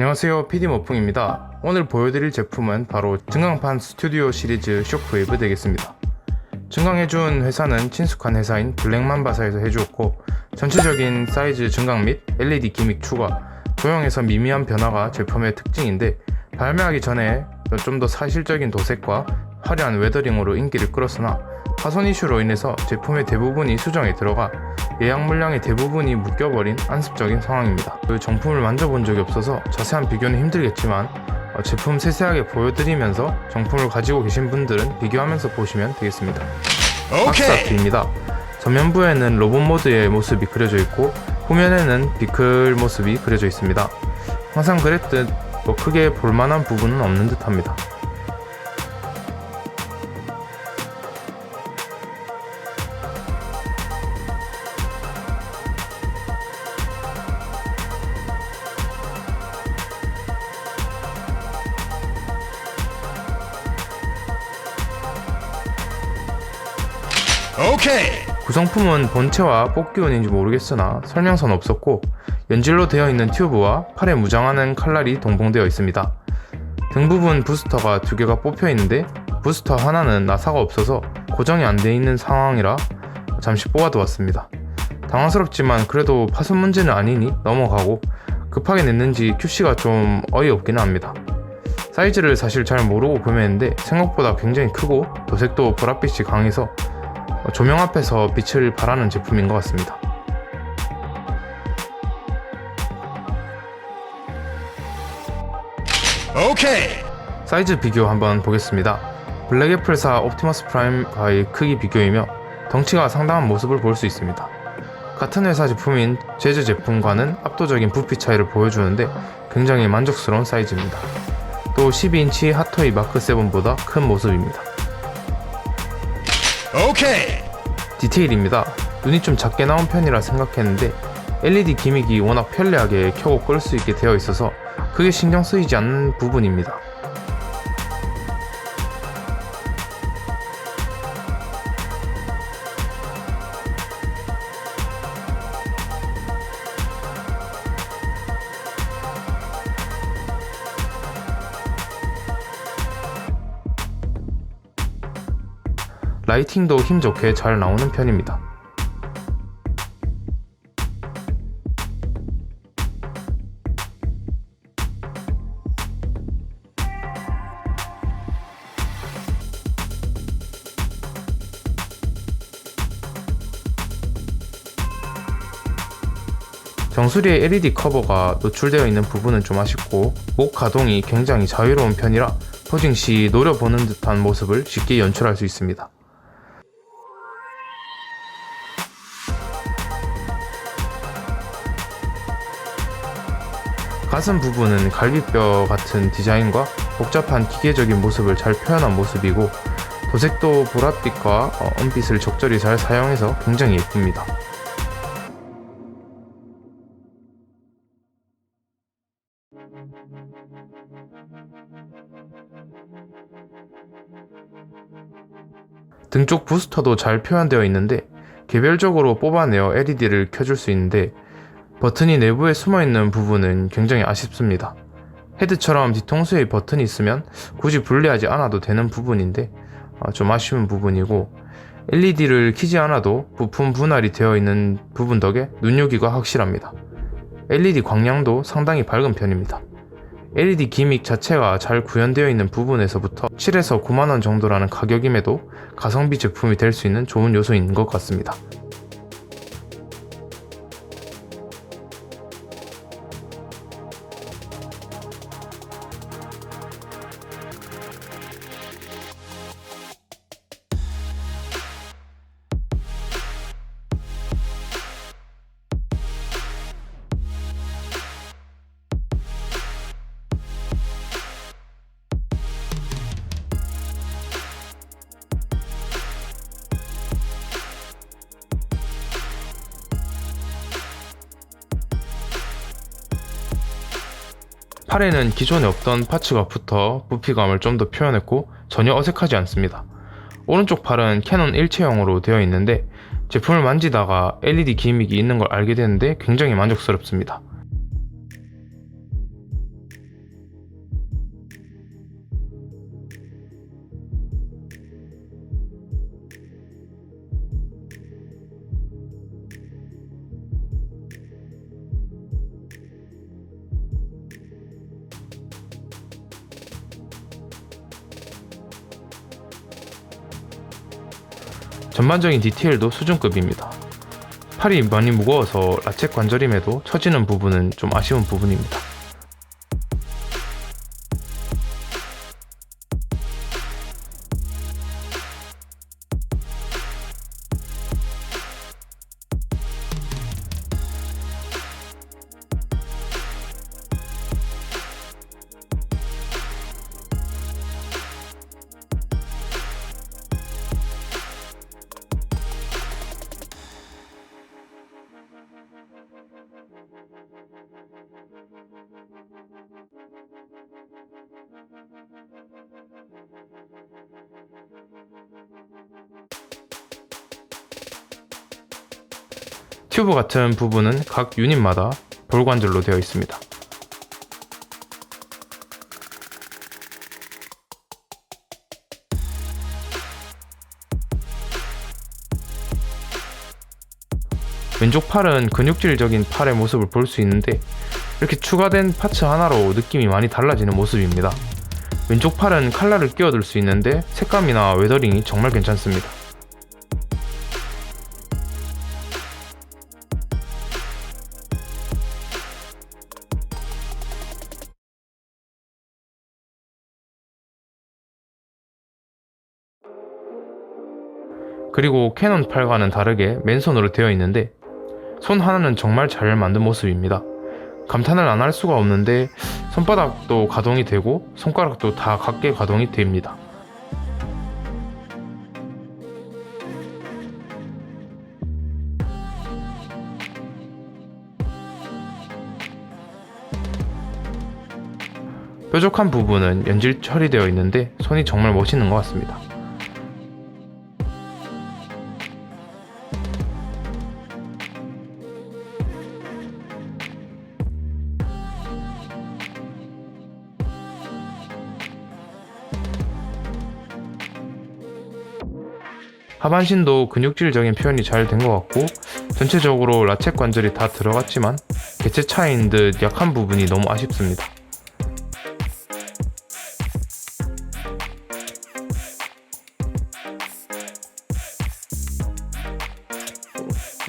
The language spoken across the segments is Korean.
안녕하세요. PD머풍입니다. 오늘 보여드릴 제품은 바로 증강판 스튜디오 시리즈 쇼크웨이브 되겠습니다. 증강해준 회사는 친숙한 회사인 블랙맘바사에서 해주었고 전체적인 사이즈 증강 및 LED 기믹 추가 도형에서 미미한 변화가 제품의 특징인데 발매하기 전에 좀 더 사실적인 도색과 화려한 웨더링으로 인기를 끌었으나 파손 이슈로 인해서 제품의 대부분이 수정에 들어가 예약 물량의 대부분이 묶여버린 안습적인 상황입니다. 그 정품을 만져본 적이 없어서 자세한 비교는 힘들겠지만 어, 제품 세세하게 보여드리면서 정품을 가지고 계신 분들은 비교하면서 보시면 되겠습니다. 박스아트입니다. 전면부에는 로봇 모드의 모습이 그려져 있고 후면에는 비클 모습이 그려져 있습니다. 항상 그랬듯 뭐 크게 볼만한 부분은 없는 듯합니다. 오케이. 구성품은 본체와 뽑기운인지 모르겠으나 설명서는 없었고 연질로 되어 있는 튜브와 팔에 무장하는 칼날이 동봉되어 있습니다. 등 부분 부스터가 두 개가 뽑혀 있는데 부스터 하나는 나사가 없어서 고정이 안 돼 있는 상황이라 잠시 뽑아두었습니다. 당황스럽지만 그래도 파손 문제는 아니니 넘어가고 급하게 냈는지 QC가 좀 어이없기는 합니다. 사이즈를 사실 잘 모르고 구매했는데 생각보다 굉장히 크고 도색도 보랏빛이 강해서 어, 조명 앞에서 빛을 발하는 제품인 것 같습니다. 오케이. 사이즈 비교 한번 보겠습니다. 블랙 애플사 옵티머스 프라임과의 크기 비교이며 덩치가 상당한 모습을 볼 수 있습니다. 같은 회사 제품인 재즈 제품과는 압도적인 부피 차이를 보여주는데 굉장히 만족스러운 사이즈입니다. 또 12인치 핫토이 마크 7보다 큰 모습입니다. 오케이. 디테일입니다. 눈이 좀 작게 나온 편이라 생각했는데 LED 기믹이 워낙 편리하게 켜고 끌 수 있게 되어 있어서 크게 신경 쓰이지 않는 부분입니다. 라이팅도 힘 좋게 잘 나오는 편입니다. 정수리의 LED 커버가 노출되어 있는 부분은 좀 아쉽고 목 가동이 굉장히 자유로운 편이라 포징 시 노려보는 듯한 모습을 쉽게 연출할 수 있습니다. 가슴 부분은 갈비뼈 같은 디자인과 복잡한 기계적인 모습을 잘 표현한 모습이고 도색도 보랏빛과 어, 은빛을 적절히 잘 사용해서 굉장히 예쁩니다. 등쪽 부스터도 잘 표현되어 있는데 개별적으로 뽑아내어 LED를 켜줄 수 있는데 버튼이 내부에 숨어있는 부분은 굉장히 아쉽습니다. 헤드처럼 뒤통수에 버튼이 있으면 굳이 분리하지 않아도 되는 부분인데 어, 좀 아쉬운 부분이고 LED를 키지 않아도 부품 분할이 되어 있는 부분 덕에 눈요기가 확실합니다. LED 광량도 상당히 밝은 편입니다. LED 기믹 자체가 잘 구현되어 있는 부분에서부터 7에서 9만원 정도라는 가격임에도 가성비 제품이 될 수 있는 좋은 요소인 것 같습니다. 팔에는 기존에 없던 파츠가 붙어 부피감을 좀 더 표현했고 전혀 어색하지 않습니다. 오른쪽 팔은 캐논 일체형으로 되어 있는데 제품을 만지다가 LED 기믹이 있는 걸 알게 되는데 굉장히 만족스럽습니다. 전반적인 디테일도 수준급입니다. 팔이 많이 무거워서 라쳇 관절임에도 처지는 부분은 좀 아쉬운 부분입니다. 튜브 같은 부분은 각 유닛마다 볼관절로 되어 있습니다. 왼쪽 팔은 근육질적인 팔의 모습을 볼 수 있는데 이렇게 추가된 파츠 하나로 느낌이 많이 달라지는 모습입니다. 왼쪽 팔은 칼날을 끼워둘 수 있는데 색감이나 웨더링이 정말 괜찮습니다. 그리고 캐논 팔과는 다르게 맨손으로 되어 있는데 손 하나는 정말 잘 만든 모습입니다. 감탄을 안 할 수가 없는데 손바닥도 가동이 되고 손가락도 다 각게 가동이 됩니다. 뾰족한 부분은 연질 처리되어 있는데 손이 정말 멋있는 것 같습니다. 하반신도 근육질적인 표현이 잘 된 것 같고 전체적으로 라쳇 관절이 다 들어갔지만 개체 차이인 듯 약한 부분이 너무 아쉽습니다.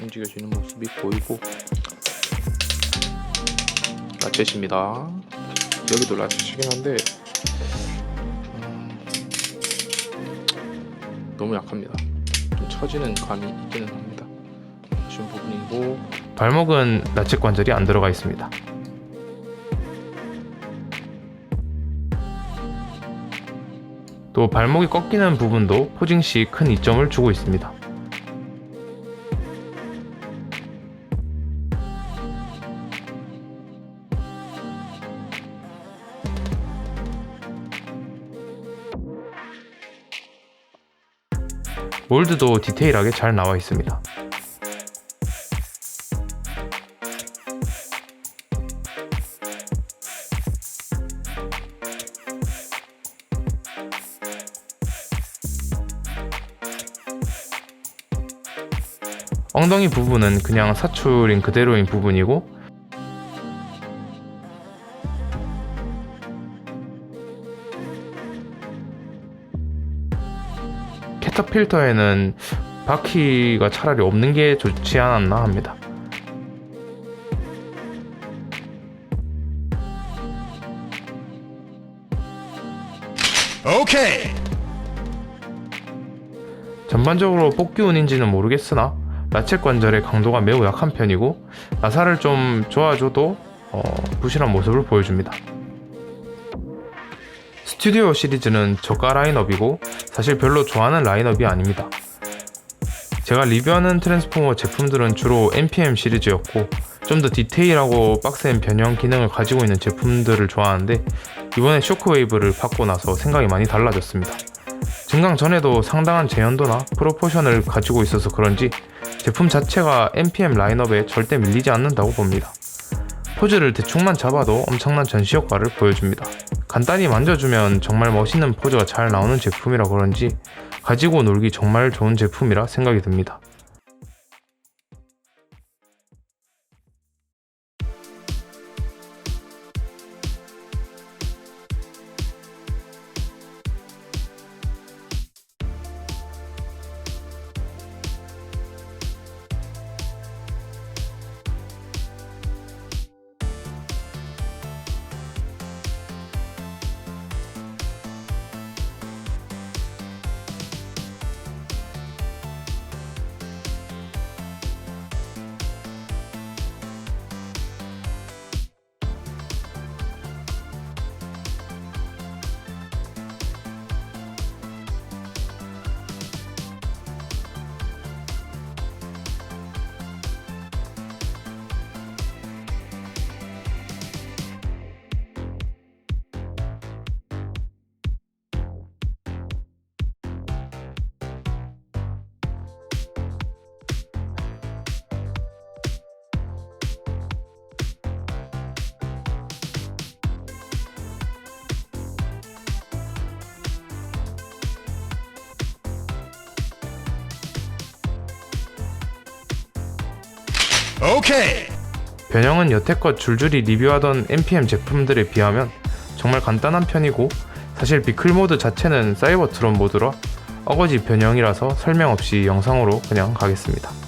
움직여지는 모습이 보이고 라쳇입니다. 여기도 라쳇이긴 한데 음, 너무 약합니다. 좀 처지는 감이 있기는 합니다. 아쉬운 부분이고 발목은 라쳇 관절이 안 들어가 있습니다. 또 발목이 꺾이는 부분도 포징 시 큰 이점을 주고 있습니다. 몰드도 디테일하게 잘 나와 있습니다. 엉덩이 부분은 그냥 사출인 그대로인 부분이고 캐터필터에는 바퀴가 차라리 없는 게 좋지 않았나 합니다. 오케이. 전반적으로 뽑기 운인지는 모르겠으나 라쳇 관절의 강도가 매우 약한 편이고 나사를 좀 좋아줘도 어, 부실한 모습을 보여줍니다. 스튜디오 시리즈는 저가 라인업이고 사실 별로 좋아하는 라인업이 아닙니다. 제가 리뷰하는 트랜스포머 제품들은 주로 NPM 시리즈였고 좀 더 디테일하고 빡센 변형 기능을 가지고 있는 제품들을 좋아하는데 이번에 쇼크웨이브를 받고 나서 생각이 많이 달라졌습니다. 증강 전에도 상당한 재현도나 프로포션을 가지고 있어서 그런지 제품 자체가 NPM 라인업에 절대 밀리지 않는다고 봅니다. 포즈를 대충만 잡아도 엄청난 전시 효과를 보여줍니다. 간단히 만져주면 정말 멋있는 포즈가 잘 나오는 제품이라 그런지 가지고 놀기 정말 좋은 제품이라 생각이 듭니다. 오케이. 변형은 여태껏 줄줄이 리뷰하던 NPM 제품들에 비하면 정말 간단한 편이고 사실 비클 모드 자체는 사이버 트론 모드라 어거지 변형이라서 설명 없이 영상으로 그냥 가겠습니다.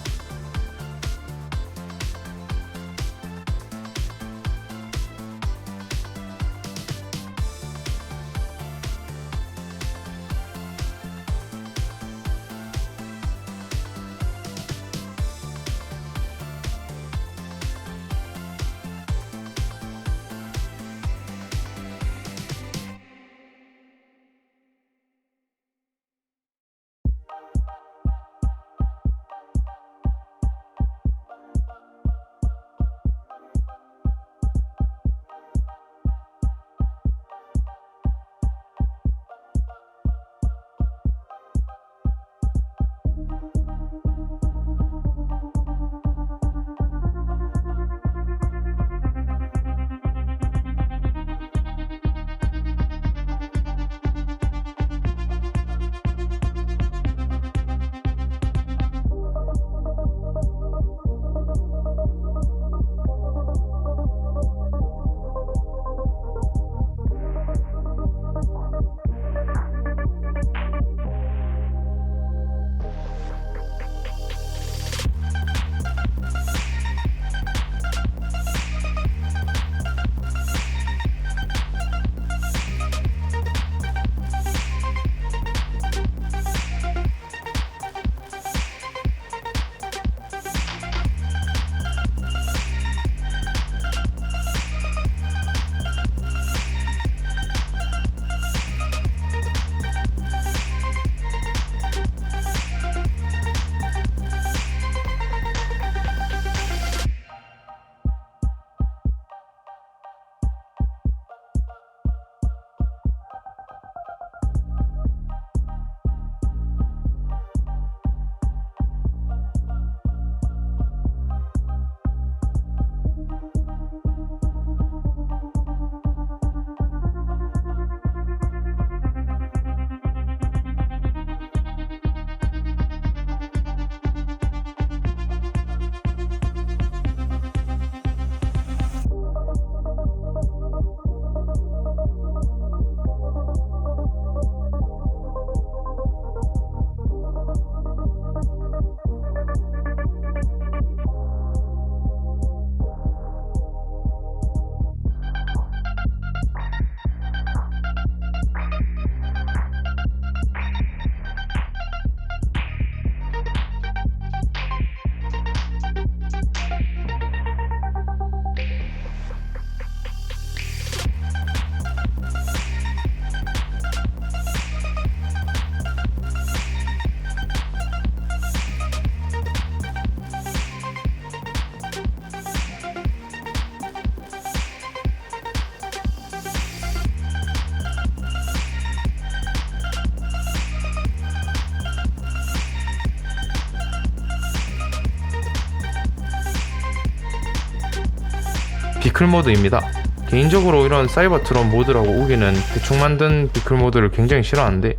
비클 모드입니다. 개인적으로 이런 사이버트론 모드라고 우기는 대충 만든 비클 모드를 굉장히 싫어하는데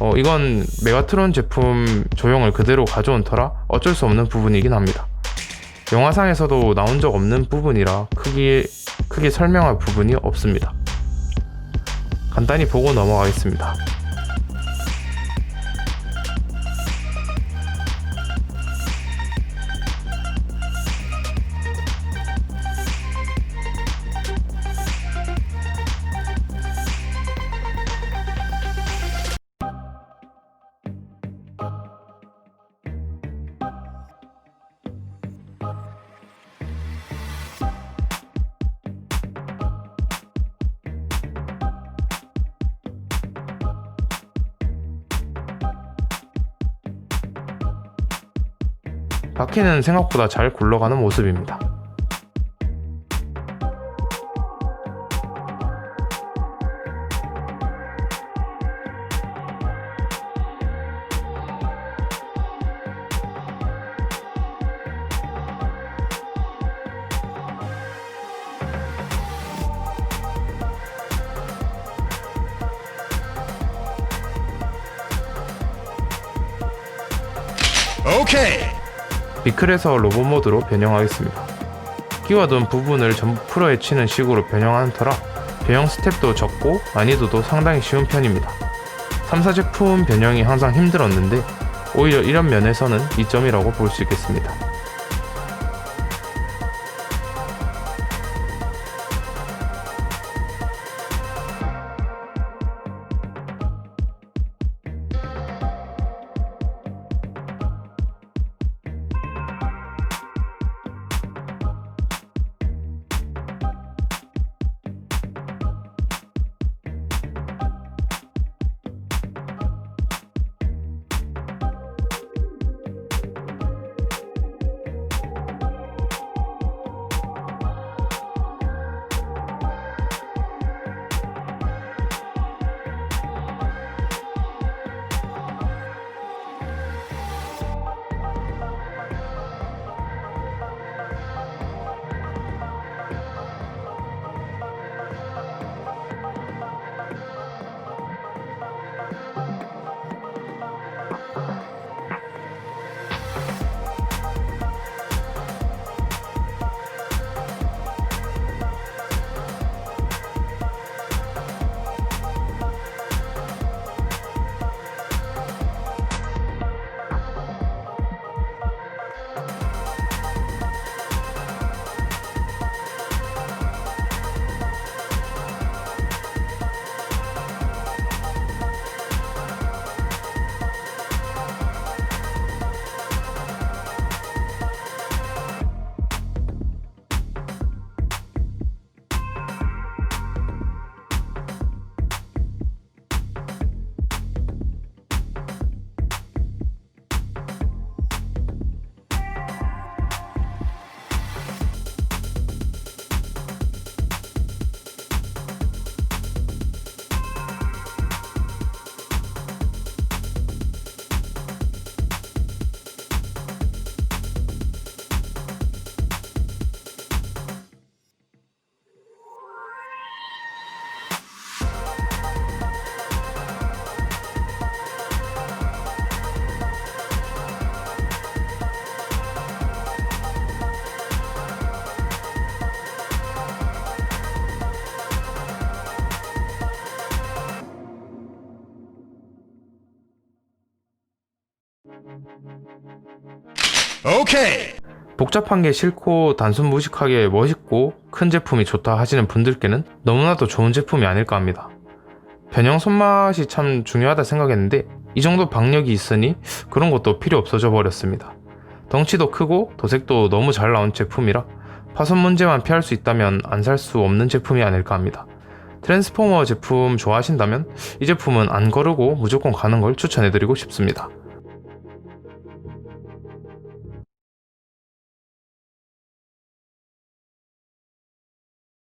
어, 이건 메가트론 제품 조형을 그대로 가져온 터라 어쩔 수 없는 부분이긴 합니다. 영화상에서도 나온 적 없는 부분이라 크게, 크게 설명할 부분이 없습니다. 간단히 보고 넘어가겠습니다. 바퀴는 생각보다 잘 굴러가는 모습입니다. 오케이. 비클에서 로봇 모드로 변형하겠습니다. 끼워둔 부분을 전부 풀어헤치는 식으로 변형하는 터라 변형 스텝도 적고 난이도도 상당히 쉬운 편입니다. 3사 제품 변형이 항상 힘들었는데 오히려 이런 면에서는 이점이라고 볼 수 있겠습니다. 오케이. 복잡한 게 싫고 단순 무식하게 멋있고 큰 제품이 좋다 하시는 분들께는 너무나도 좋은 제품이 아닐까 합니다. 변형 손맛이 참 중요하다 생각했는데 이 정도 박력이 있으니 그런 것도 필요 없어져 버렸습니다. 덩치도 크고 도색도 너무 잘 나온 제품이라 파손 문제만 피할 수 있다면 안 살 수 없는 제품이 아닐까 합니다. 트랜스포머 제품 좋아하신다면 이 제품은 안 거르고 무조건 가는 걸 추천해드리고 싶습니다.